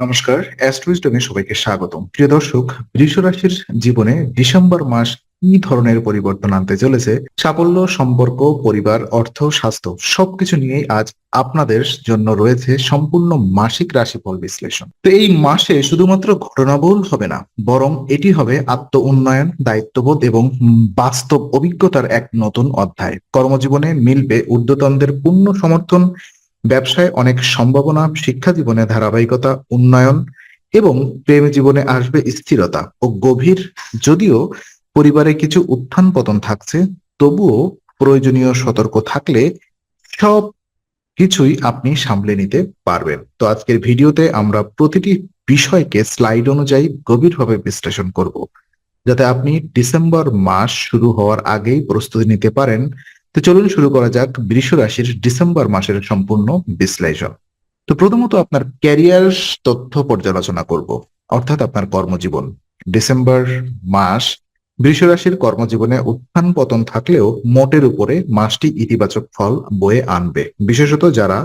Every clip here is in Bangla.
নমস্কার অ্যাস্ট্রোইস্টমে সবাইকে স্বাগতম। প্রিয় দর্শক বৃষ রাশির জীবনে ডিসেম্বর মাস কি ধরনের পরিবর্তন আনতে চলেছে, সাফল্য, সম্পর্ক, পরিবার, অর্থ, স্বাস্থ্য, সবকিছু নিয়েই আজ আপনাদের জন্য রয়েছে সম্পূর্ণ মাসিক রাশিফল বিশ্লেষণ। তো এই মাসে শুধুমাত্র ঘটনাবহুল হবে না, বরং এটি হবে আত্ম উন্নয়ন, দায়িত্ববোধ এবং বাস্তব অভিজ্ঞতার এক নতুন অধ্যায়। কর্মজীবনে মিলবে ঊর্ধ্বতনদের পূর্ণ সমর্থন ব্যবসায় অনেক সম্ভাবনা, শিক্ষা জীবনে ধারাবাহিকতা, উন্নয়ন এবং প্রেম জীবনে আসবে স্থিরতা ও গভীর যদিও পরিবারে কিছু উত্থান পতন থাকছে, তবুও প্রয়োজনীয় সতর্ক থাকলে সব কিছুই আপনি সামলে নিতে পারবেন। তো আজকের ভিডিওতে আমরা প্রতিটি বিষয়কে স্লাইড অনুযায়ী গভীরভাবে বিশ্লেষণ করব। যাতে আপনি ডিসেম্বর মাস শুরু হওয়ার আগেই প্রস্তুতি নিতে পারেন তো চলুন শুরু করা যাক বৃষ রাশির ডিসেম্বর মাসের সম্পূর্ণ বিশ্লেষণ। তো প্রথমত আপনার ক্যারিয়ার তথ্য পর্যালোচনা করব, অর্থাৎ আপনার কর্মজীবন। ডিসেম্বর মাস বৃষ রাশির কর্মজীবনে উত্থান পতন থাকলেও মোটের উপরে মাসটি ইতিবাচক ফল বয়ে আনবে। বিশেষত যারা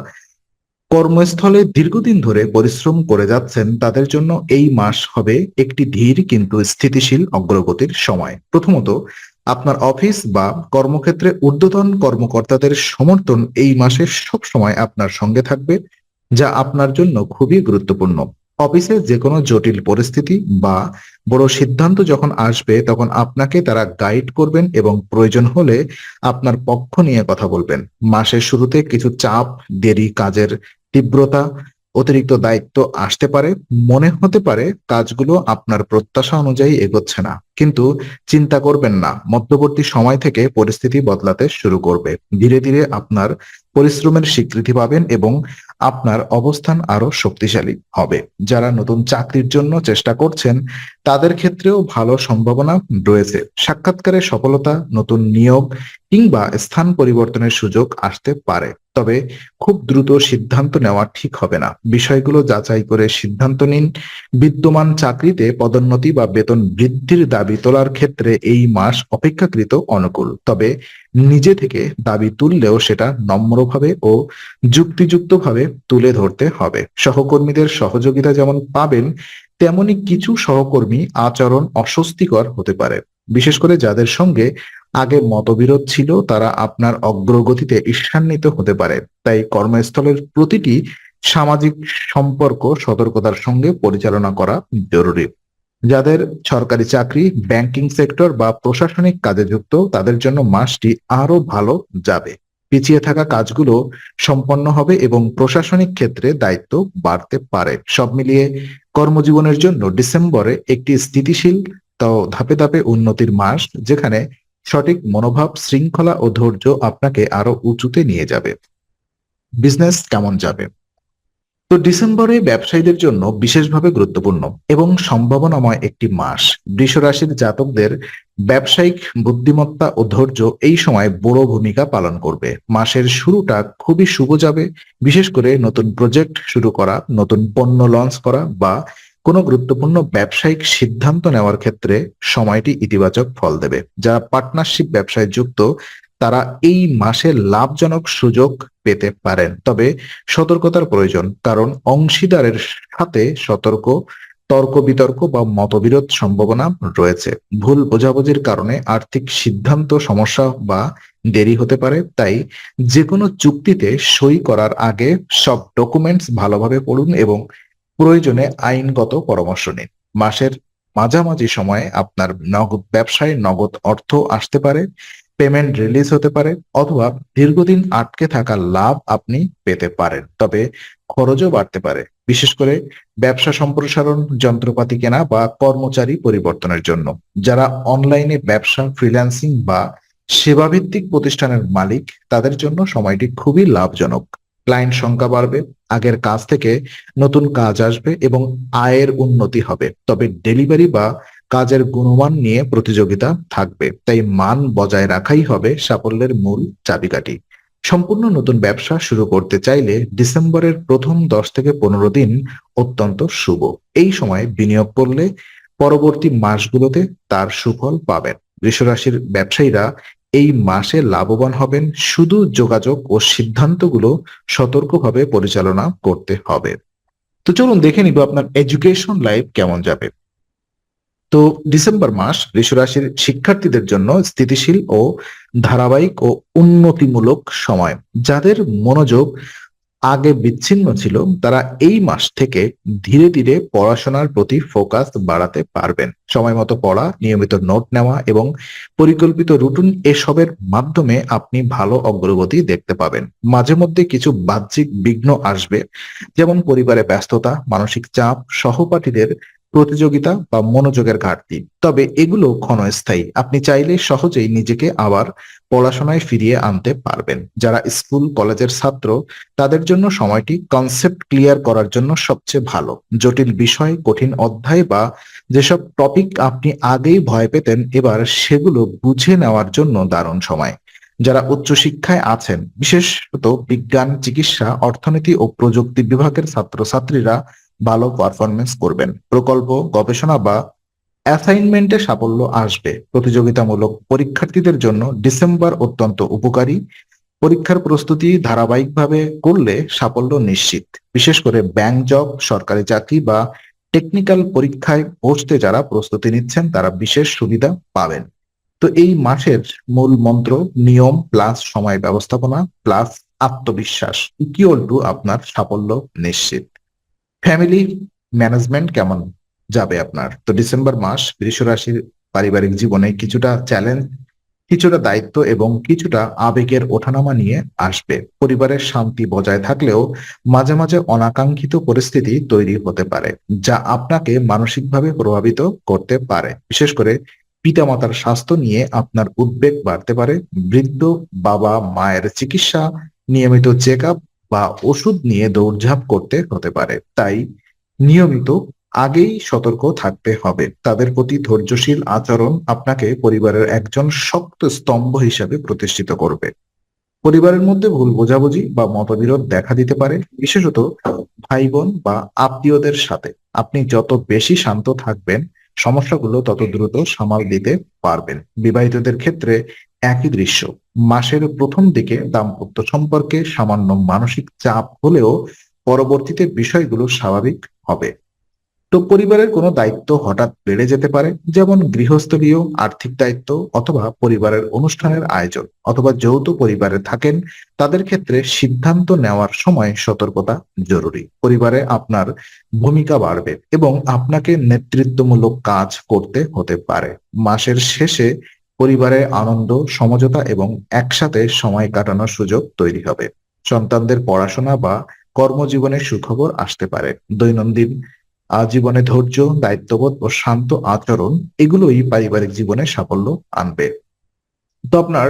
কর্মস্থলে দীর্ঘদিন ধরে পরিশ্রম করে যাচ্ছেন, তাদের জন্য এই মাস হবে একটি ধীর কিন্তু স্থিতিশীল অগ্রগতির সময়। প্রথমত আপনার অফিস বা কর্মক্ষেত্রে ঊর্ধ্বতন কর্মকর্তাদের সমর্থন এই মাসে সব সময় আপনার সঙ্গে থাকবে, যা আপনার জন্য খুবই গুরুত্বপূর্ণ। অফিসে যে কোনো জটিল পরিস্থিতি বা বড় সিদ্ধান্ত যখন আসবে, তখন আপনাকে তারা গাইড করবেন এবং প্রয়োজন হলে আপনার পক্ষ নিয়ে কথা বলবেন। মাসের শুরুতে কিছু চাপ, দেরি কাজের তীব্রতা অতিরিক্ত দায়িত্ব আসতে পারে, মনে হতে পারে কাজগুলো আপনার প্রত্যাশা অনুযায়ী এগোচ্ছে না। কিন্তু চিন্তা করবেন না, মধ্যবর্তী সময় থেকে পরিস্থিতি বদলাতে শুরু করবে। ধীরে ধীরে আপনার পরিশ্রমের স্বীকৃতি পাবেন এবং আপনার অবস্থান আরও শক্তিশালী হবে। যারা নতুন চাকরির জন্য চেষ্টা করছেন, তাদের ক্ষেত্রেও ভালো সম্ভাবনা রয়েছে। সাক্ষাৎকারে সফলতা, নতুন নিয়োগ কিংবা স্থান পরিবর্তনের সুযোগ আসতে পারে। তবে খুব দ্রুত সিদ্ধান্ত নেওয়া ঠিক হবে না। বিষয়গুলো যাচাই করে সিদ্ধান্ত নিন। বিদ্যমান চাকরিতে পদোন্নতি বা বেতন বৃদ্ধির দাবি তোলার ক্ষেত্রে এই মাস অপেক্ষাকৃত অনুকূল। তবে নিজে থেকে দাবি তুললেও সেটা নম্রভাবে ও যুক্তিযুক্তভাবে তুলে ধরতে হবে। সহকর্মীদের সহযোগিতা যেমন পাবেন, তেমনি কিছু সহকর্মী আচরণ অস্বস্তিকর হতে পারে। বিশেষ করে যাদের সঙ্গে আগে মতবিরোধ ছিল, তারা আপনার অগ্রগতিতে ঈর্ষান্বিত হতে পারে। তাই কর্মস্থলের প্রতিটি সামাজিক সম্পর্ক সতর্কতার সঙ্গে পরিচালনা করা জরুরি। যাদের সরকারি চাকরি ব্যাংকিং সেক্টর বা প্রশাসনিক কাজে যুক্ত, তাদের জন্য মাসটি আরও ভালো যাবে। পিছিয়ে থাকা কাজগুলো সম্পন্ন হবে এবং প্রশাসনিক ক্ষেত্রে দায়িত্ব বাড়তে পারে। সব মিলিয়ে কর্মজীবনের জন্য ডিসেম্বরে একটি স্থিতিশীল তাও ধাপে ধাপে উন্নতির মাস, যেখানে সঠিক মনোভাব, শৃঙ্খলা ও ধৈর্য আপনাকে আরও উঁচুতে নিয়ে যাবে। বিজনেস কেমন যাবে? তো ডিসেম্বরে ব্যবসায়ীদের জন্য বিশেষভাবে গুরুত্বপূর্ণ এবং সম্ভাবনাময় একটি মাস। রাশির জাতকদের ব্যবসায়িক বুদ্ধিমত্তা ও ধৈর্য এই সময় বড় ভূমিকা পালন করবে। মাসের শুরুটা খুবই শুভ যাবে, বিশেষ করে নতুন প্রজেক্ট শুরু করা, নতুন পণ্য লঞ্চ করা বা কোনো গুরুত্বপূর্ণ ব্যবসায়িক সিদ্ধান্ত নেওয়ার ক্ষেত্রে সময়টি ইতিবাচক ফল দেবে যারা পার্টনারশিপ ব্যবসায় যুক্ত তারা এই মাসে লাভজনক সুযোগ পেতে পারেন। তবে সতর্কতার প্রয়োজন, কারণ অংশীদারের সাথে সতর্ক তর্ক বিতর্ক বা মতবিরোধ সম্ভাবনা রয়েছে। ভুল বোঝাবুঝির কারণে আর্থিক সিদ্ধান্ত সমস্যা বা দেরি হতে পারে, তাই যে কোনো চুক্তিতে সই করার আগে সব ডকুমেন্টস ভালোভাবে পড়ুন এবং প্রয়োজনে আইনগত পরামর্শ নিন। মাসের মাঝামাঝি সময়ে আপনার নগদ, ব্যবসায় নগদ অর্থ আসতে পারে পেমেন্ট রিলিজ হতে পারে অথবা দীর্ঘদিন আটকে থাকা লাভ আপনি পেতে পারেন। তবে খরচও বাড়তে পারে, বিশেষ করে ব্যবসা সম্প্রসারণ, যন্ত্রপাতি কেনা বা কর্মচারী পরিবর্তনের জন্য। যারা অনলাইনে ব্যবসা ফ্রিল্যান্সিং বা সেবাভিত্তিক প্রতিষ্ঠানের মালিক, তাদের জন্য সময়টি খুবই লাভজনক। ক্লায়েন্ট সংখ্যা বাড়বে, আগের কাজ থেকে নতুন কাজ আসবে এবং আয়ের উন্নতি হবে। তবে ডেলিভারি বা কাজের গুণমান নিয়ে প্রতিযোগিতা থাকবে। তাই মান বজায় রাখাই হবে সাফল্যের মূল চাবিকাঠি। সম্পূর্ণ নতুন ব্যবসা শুরু করতে চাইলে ডিসেম্বরের প্রথম দশ থেকে পনেরো দিন অত্যন্ত শুভ। এই সময় বিনিয়োগ করলে পরবর্তী মাসগুলোতে তার সুফল পাবেন। বৃষরাশির ব্যবসায়ীরা এই মাসে লাভবান হবেন শুধু যোগাযোগ ও সিদ্ধান্তগুলো সতর্কভাবে পরিচালনা করতে হবে। তো চলুন দেখে নিব আপনার এডুকেশন লাইফ কেমন যাবে। তো ডিসেম্বর মাস বৃষরাশির শিক্ষার্থীদের জন্য স্থিতিশীল ও ধারাবাহিক ও উন্নতিমূলক সময়। যাদের মনোযোগ আগে বিচ্ছিন্ন ছিল, তারা এই মাস থেকে ধীরে ধীরে পড়াশোনার প্রতি ফোকাস বাড়াতে পারবেন। সময় মতো পড়া, নিয়মিত নোট নেওয়া এবং পরিকল্পিত রুটিন এসবের মাধ্যমে আপনি ভালো অগ্রগতি দেখতে পাবেন। মাঝে মধ্যে কিছু বাহ্যিক বিঘ্ন আসবে, যেমন পরিবারে ব্যস্ততা, মানসিক চাপ, সহপাঠীদের প্রতিযোগিতা বা মনোযোগের ঘাটতি। তবে এগুলো ক্ষণস্থায়ী। আপনি চাইলে সহজেই নিজেকে আবার পড়াশোনায় ফিরিয়ে আনতে পারবেন। যারা স্কুল, কলেজের ছাত্র, তাদের জন্য সময়টি কনসেপ্ট ক্লিয়ার করার জন্য সবচেয়ে ভালো। জটিল বিষয়, কঠিন অধ্যায় বা যেসব টপিক আপনি আগেই ভয় পেতেন, এবার সেগুলো বুঝে নেওয়ার জন্য দারুণ সময়। যারা উচ্চশিক্ষায় আছেন, বিশেষত বিজ্ঞান, চিকিৎসা, অর্থনীতি ও প্রযুক্তি বিভাগের ছাত্রছাত্রীরা ভালো পারফরমেন্স করবেন। প্রকল্প, গবেষণা বা অ্যাসাইনমেন্টে সাফল্য আসবে। প্রতিযোগিতামূলক পরীক্ষার্থীদের জন্য ডিসেম্বর অত্যন্ত উপকারী। পরীক্ষার প্রস্তুতি ধারাবাহিকভাবে করলে সাফল্য নিশ্চিত। বিশেষ করে ব্যাংক জব সরকারি চাকরি বা টেকনিক্যাল পরীক্ষায় বসতে যারা প্রস্তুতি নিচ্ছেন, তারা বিশেষ সুবিধা পাবেন। তো এই মাসের মূল মন্ত্র, নিয়ম প্লাস সময় ব্যবস্থাপনা প্লাস আত্মবিশ্বাস ইকুয়াল টু আপনার সাফল্য নিশ্চিত। ফ্যামিলি ম্যানেজমেন্ট কেমন যাবে আপনার? তো ডিসেম্বর মাস বৃষ রাশির পারিবারিক জীবনে কিছুটা চ্যালেঞ্জ কিছুটা দায়িত্ব এবং কিছুটা আবেগের ওঠানামা নিয়ে আসবে। পরিবারের শান্তি বজায় থাকলেও মাঝে মাঝে অনাকাঙ্ক্ষিত পরিস্থিতি তৈরি হতে পারে, যা আপনাকে মানসিকভাবে প্রভাবিত করতে পারে। বিশেষ করে পিতামাতার স্বাস্থ্য নিয়ে আপনার উদ্বেগ বাড়তে পারে। বৃদ্ধ বাবা মায়ের চিকিৎসা নিয়মিত চেক আপ বা ওষুধ নিয়ে দৌড়ঝাঁপ করতে হতে পারে। তাই নিয়মিত আগেই সতর্ক থাকতে হবে। তাদের প্রতি ধৈর্যশীল আচরণ আপনাকে পরিবারের একজন শক্ত স্তম্ভ হিসাবে প্রতিষ্ঠিত করবে। পরিবারের মধ্যে ভুল বোঝাবুঝি বা মতবিরোধ দেখা দিতে পারে, বিশেষত ভাই বোন বা আত্মীয়দের সাথে। আপনি যত বেশি শান্ত থাকবেন, সমস্যাগুলো তত দ্রুত সামাল দিতে পারবেন। বিবাহিতদের ক্ষেত্রে একই দৃশ্য। মাসের প্রথম দিকে দাম্পত্য সম্পর্কে সামান্য মানসিক চাপ হলেও পরবর্তীতে বিষয়গুলো স্বাভাবিক হবে। তো পরিবারের কোনো দায়িত্ব হঠাৎ বেড়ে যেতে পারে, যেমন গৃহস্থলীয় আর্থিক দায়িত্ব অথবা পরিবারের অনুষ্ঠানের আয়োজন অথবা যৌথ পরিবারে থাকেন, তাদের ক্ষেত্রে সিদ্ধান্ত নেওয়ার সময় সতর্কতা জরুরি। পরিবারে আপনার ভূমিকা বাড়বে এবং আপনাকে নেতৃত্বমূলক কাজ করতে হতে পারে। মাসের শেষে পরিবারে আনন্দ, সমঝোতা এবং একসাথে সময় কাটানোর সুযোগ তৈরি হবে। সন্তানদের পড়াশোনা বা কর্মজীবনের সুখবর আসতে পারে। দৈনন্দিন জীবনে ধৈর্য, দায়িত্ববোধ ও শান্ত আচরণ এগুলোই পারিবারিক জীবনে সাফল্য আনবে। তো আপনার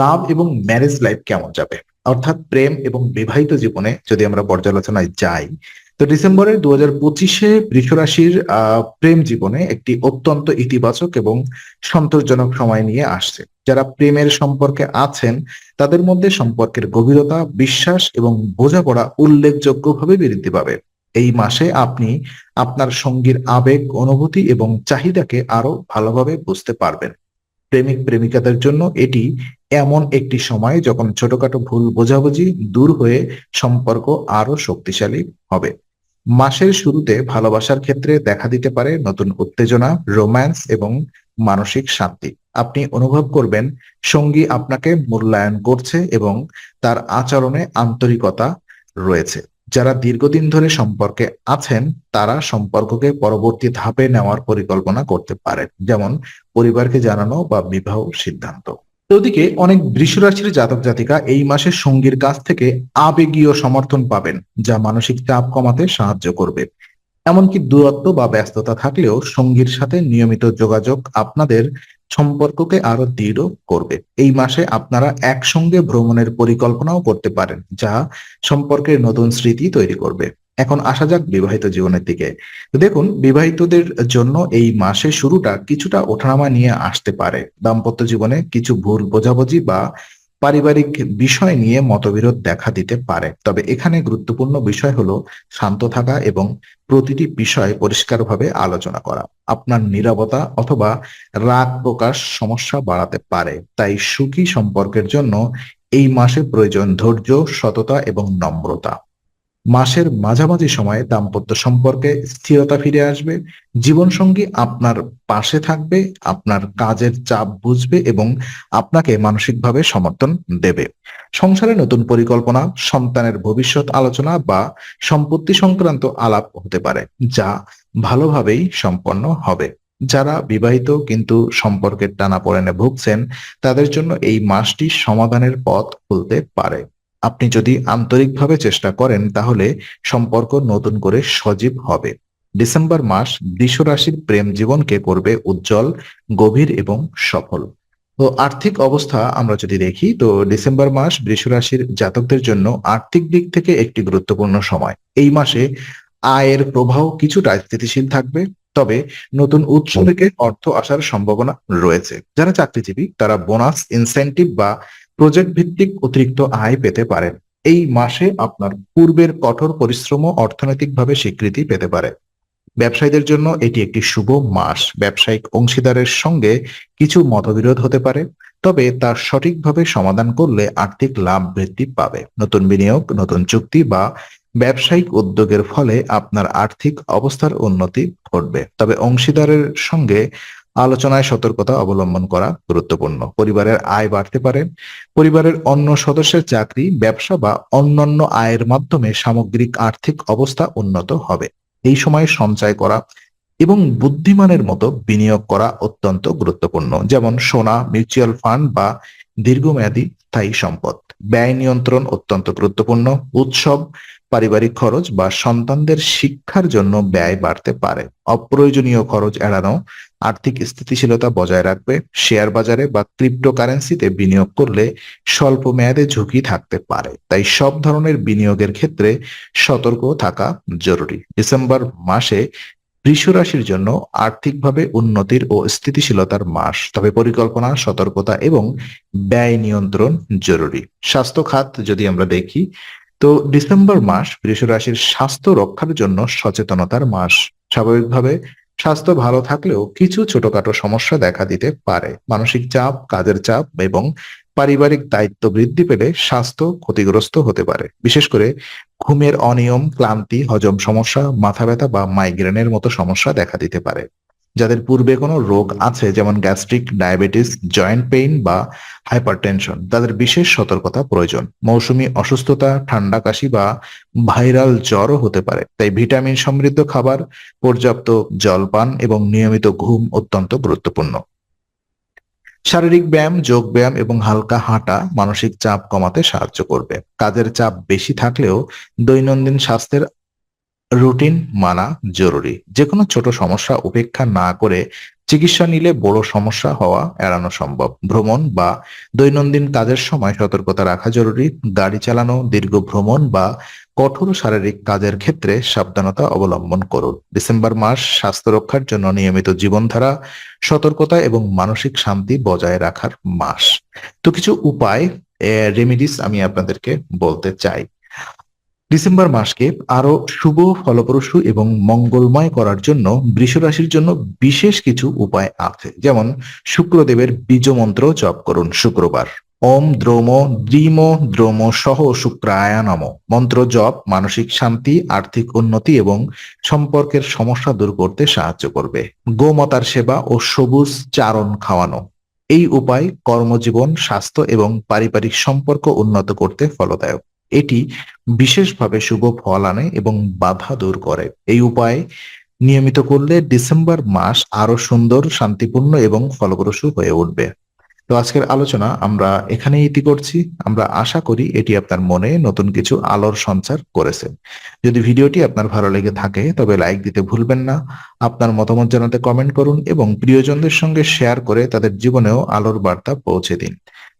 লাভ এবং ম্যারেজ লাইফ কেমন যাবে? অর্থাৎ প্রেম এবং বিবাহিত জীবনে যদি আমরা পর্যালোচনায় যাই, তো ডিসেম্বরের দু হাজার পঁচিশে বৃষরাশির প্রেম জীবনে একটি অত্যন্ত ইতিবাচক এবং সন্তোষজনক সময় নিয়ে আসছে। যারা প্রেমের সম্পর্কে আছেন, তাদের মধ্যে সম্পর্কের গভীরতা, বিশ্বাস এবং বোঝাপড়া উল্লেখযোগ্যভাবে বৃদ্ধি পাবে। এই মাসে আপনি আপনার সঙ্গীর আবেগ, অনুভূতি এবং চাহিদাকে আরও ভালোভাবে বুঝতে পারবেন। প্রেমিক প্রেমিকাদের জন্য এটি এমন একটি সময় যখন ছোটখাটো ভুল বোঝাবুঝি দূর হয়ে সম্পর্ক আরও শক্তিশালী হবে। মাসের শুরুতে ভালোবাসার ক্ষেত্রে দেখা দিতে পারে নতুন উত্তেজনা, রোম্যান্স এবং মানসিক শান্তি। আপনি অনুভব করবেন সঙ্গী আপনাকে মূল্যায়ন করছে এবং তার আচরণে আন্তরিকতা রয়েছে। যারা দীর্ঘদিন ধরে সম্পর্কে আছেন, তারা সম্পর্ককে পরবর্তী ধাপে নেওয়ার পরিকল্পনা করতে পারেন। যেমন পরিবারকে জানানো বা বিবাহ সিদ্ধান্ত। ওদিকে অনেক বৃষরাশির জাতক জাতিকা এই মাসে সঙ্গীর কাছ থেকে আবেগীয় সমর্থন পাবেন, যা মানসিক চাপ কমাতে সাহায্য করবে। এমনকি দূরত্ব বা ব্যস্ততা থাকলেও সঙ্গীর সাথে নিয়মিত যোগাযোগ আপনাদের সম্পর্ককে আরও দৃঢ় করবে। এই মাসে আপনারা একসঙ্গে ভ্রমণের পরিকল্পনাও করতে পারেন, যা সম্পর্কের নতুন স্মৃতি তৈরি করবে। এখন আসা যাক বিবাহিত জীবনের দিকে। দেখুন, বিবাহিতদের জন্য এই মাসে শুরুটা কিছুটা ওঠানামা নিয়ে আসতে পারে। দাম্পত্য জীবনে কিছু ভুল বোঝাবুঝি বা পারিবারিক বিষয় নিয়ে মতবিরোধ দেখা দিতে পারে। তবে এখানে গুরুত্বপূর্ণ বিষয় হলো শান্ত থাকা এবং প্রতিটি বিষয় পরিষ্কারভাবে আলোচনা করা। আপনার নিরবতা অথবা রাগ প্রকাশ সমস্যা বাড়াতে পারে। তাই সুখী সম্পর্কের জন্য এই মাসে প্রয়োজন ধৈর্য, সততা এবং নম্রতা। মাসের মাঝামাঝি সময়ে দাম্পত্য সম্পর্কে স্থিরতা ফিরে আসবে, জীবনসঙ্গী আপনার পাশে থাকবে, আপনার কাজের চাপ বুঝবে এবং আপনাকে মানসিকভাবে সমর্থন দেবে। সংসারে নতুন পরিকল্পনা, সন্তানের ভবিষ্যৎ আলোচনা বা সম্পত্তি সংক্রান্ত আলাপ হতে পারে, যা ভালোভাবেই সম্পন্ন হবে। যারা বিবাহিত কিন্তু সম্পর্কের টানাপোড়েনে ভুগছেন, তাদের জন্য এই মাসটি সমাধানের পথ খুলতে পারে। আপনি যদি আন্তরিকভাবে চেষ্টা করেন, তাহলে সম্পর্ক নতুন করে সজীব হবে। ডিসেম্বর মাস রাশির প্রেম জীবনকে করবে উজ্জ্বল, গভীর এবং সফল। তো আর্থিক অবস্থা আমরা যদি দেখি, তো ডিসেম্বর মাস রাশির জাতকদের জন্য আর্থিক দিক থেকে একটি গুরুত্বপূর্ণ সময়। এই মাসে আয়ের প্রবাহ কিছুটা স্থিতিশীল থাকবে, তবে নতুন উৎস থেকে অর্থ আসার সম্ভাবনা রয়েছে। যারা চাকরিজীবী, তারা বোনাস, ইনসেন্টিভ বা প্রজেক্ট ভিত্তিক অতিরিক্ত আয় পেতে পারেন। এই মাসে আপনার পূর্বের কঠোর পরিশ্রম অর্থনৈতিকভাবে স্বীকৃতি পেতে পারে। ব্যবসায়ীদের জন্য এটি একটি শুভ মাস। ব্যবসায়িক অংশীদারের সঙ্গে কিছু মতবিরোধ হতে পারে, তবে তা সঠিকভাবে সমাধান করলে আর্থিক লাভ বৃদ্ধি পাবে। নতুন বিনিয়োগ, নতুন চুক্তি বা ব্যবসায়িক উদ্যোগের ফলে আপনার আর্থিক অবস্থার উন্নতি ঘটবে। তবে অংশীদারের সঙ্গে আলোচনায় সতর্কতা অবলম্বন করা গুরুত্বপূর্ণ। পরিবারের আয় বাড়তে পারে। পরিবারের অন্য সদস্যের চাকরি, ব্যবসা বা অন্যান্য আয়ের মাধ্যমে সামগ্রিক আর্থিক অবস্থা উন্নত হবে। এই সময় সঞ্চয় করা এবং বুদ্ধিমানের মতো বিনিয়োগ করা অত্যন্ত গুরুত্বপূর্ণ। যেমন সোনা, মিউচুয়াল ফান্ড বা দীর্ঘমেয়াদী স্থায়ী সম্পদ। ব্যয় নিয়ন্ত্রণ অত্যন্ত গুরুত্বপূর্ণ। উৎসব, পারিবারিক খরচ বা সন্তানদের শিক্ষার জন্য ব্যয় বাড়তে পারে। অপ্রয়োজনীয় খরচ এড়ানো আর্থিক স্থিতিশীলতা বজায় রাখবে শেয়ার বাজারে বা ক্রিপ্টোকারেন্সিতে বিনিয়োগ করলে স্বল্প মেয়াদে ঝুঁকি থাকতে পারে। তাই সব ধরনের বিনিয়োগের ক্ষেত্রে সতর্ক থাকা জরুরি। ডিসেম্বর মাসে রাশির জন্য আর্থিকভাবে উন্নতির ও স্থিতিশীলতার মাস। তবে পরিকল্পনা, সতর্কতা এবং ব্যয় নিয়ন্ত্রণ জরুরি। স্বাস্থ্য খাত যদি আমরা দেখি, তো ডিসেম্বর মাস বৃষ রাশির স্বাস্থ্য রক্ষার জন্য সচেতনতার মাস। স্বাভাবিকভাবে স্বাস্থ্য ভালো থাকলেও কিছু ছোটখাটো সমস্যা দেখা দিতে পারে। মানসিক চাপ, কাজের চাপ এবং পারিবারিক দায়িত্ব বৃদ্ধি পেলে স্বাস্থ্য ক্ষতিগ্রস্ত হতে পারে। বিশেষ করে ঘুমের অনিয়ম, ক্লান্তি, হজম সমস্যা, মাথা ব্যথা বা মাইগ্রেনের মতো সমস্যা দেখা দিতে পারে। যাদের পূর্বে কোনো রোগ আছে, যেমন গ্যাস্ট্রিক, ডায়াবেটিস, জয়েন্ট পেইন বা হাইপারটেনশন, তাদের বিশেষ সতর্কতা প্রয়োজন। মৌসুমি অসুস্থতা, ঠান্ডা কাশি বা ভাইরাল জ্বরও হতে পারে। তাই ভিটামিন সমৃদ্ধ খাবার, পর্যাপ্ত জলপান এবং নিয়মিত ঘুম অত্যন্ত গুরুত্বপূর্ণ। শারীরিক ব্যায়াম, যোগ ব্যায়াম এবং হালকা হাঁটা মানসিক চাপ কমাতে সাহায্য করবে। কাজের চাপ বেশি থাকলেও দৈনন্দিন স্বাস্থ্যের রুটিন মানা জরুরি। যে কোনো ছোট সমস্যা উপেক্ষা না করে চিকিৎসা নিলে বড় সমস্যা হওয়া এড়ানো সম্ভব। ভ্রমণ বা দৈনন্দিন কাজের সময় সতর্কতা রাখা জরুরি। গাড়ি চালানো, দীর্ঘ ভ্রমণ বা কঠোর শারীরিক কাজের ক্ষেত্রে সাবধানতা অবলম্বন করুন। ডিসেম্বর মাস স্বাস্থ্য রক্ষার জন্য নিয়মিত জীবনধারা, সতর্কতা এবং মানসিক শান্তি বজায় রাখার মাস। তো কিছু উপায় রেমিডিস আমি আপনাদেরকে বলতে চাই। ডিসেম্বর মাসকে আরও শুভ, ফলপ্রসূ এবং মঙ্গলময় করার জন্য বৃষ রাশির জন্য বিশেষ কিছু উপায় আছে। যেমন শুক্রদেবের বীজ মন্ত্র জপ করুন শুক্রবার। ওম দ্রোম দ্রিম দ্রোম সহ শুক্রায়া নম। মন্ত্র জপ মানসিক শান্তি, আর্থিক উন্নতি এবং সম্পর্কের সমস্যা দূর করতে সাহায্য করবে। গোমাতার সেবা ও সবুজ চারণ খাওয়ানো। এই উপায় কর্মজীবন, স্বাস্থ্য এবং পারিবারিক সম্পর্ক উন্নত করতে ফলদায়ক। এটি বিশেষভাবে শুভ ফল আনে এবং বাধা দূর করে। এই উপায় নিয়মিত করলে ডিসেম্বর মাস আরও সুন্দর, শান্তিপূর্ণ এবং ফলপ্রসূ হয়ে উঠবে। তো আজকের আলোচনা আমরা এখানেই ইতি করছি। আমরা আশা করি এটি আপনার মনে নতুন কিছু আলোর সঞ্চার করেছে। যদি ভিডিওটি আপনার ভালো লেগে থাকে, তবে লাইক দিতে ভুলবেন না। আপনার মতামত জানাতে কমেন্ট করুন এবং প্রিয়জনদের সঙ্গে শেয়ার করে তাদের জীবনেও আলোর বার্তা পৌঁছে দিন।